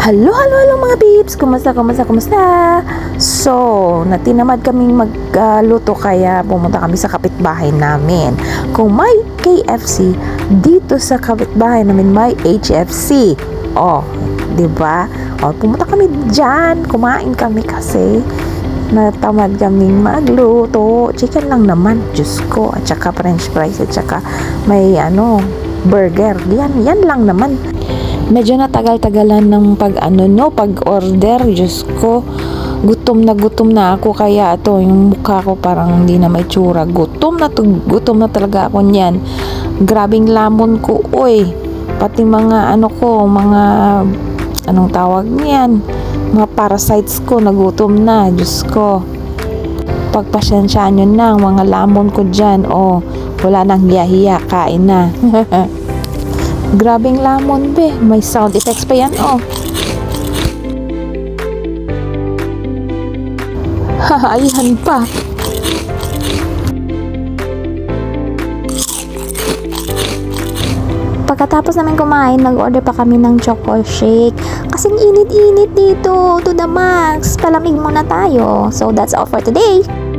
Hello, hello, hello mga peeps! Kumusta, kumusta, kumusta? So, natinamad kaming magluto kaya pumunta kami sa kapitbahay namin. Kung may KFC, dito sa kapitbahay namin may HFC. Oh, di ba? Oh, pumunta kami dyan. Kumain kami kasi natamad kaming magluto. Chicken lang naman, Diyos ko. At saka french fries, at saka may ano, burger. Yan, yan lang naman medyo natagal-tagalan ng pag ano no, pag order, Diyos ko. Gutom na gutom na ako kaya ito yung mukha ko parang hindi na may tsura. Gutom na to, gutom na talaga ako niyan. Grabing lamon ko, oy. Pati mga ano ko, mga anong tawag niyan? Mga parasites ko nagutom na, Diyos ko. Pagpasensyaan nyo na, mga lamon ko dyan, oh, wala nang hiya-hiya, kain na. Grabing lamon be. May sound effects pa yan, oh. Hahayan pa. Pagkatapos namin kumain, nag-order pa kami ng choco shake. Kasing init-init dito, to the max. Palamig muna tayo. So, that's all for today.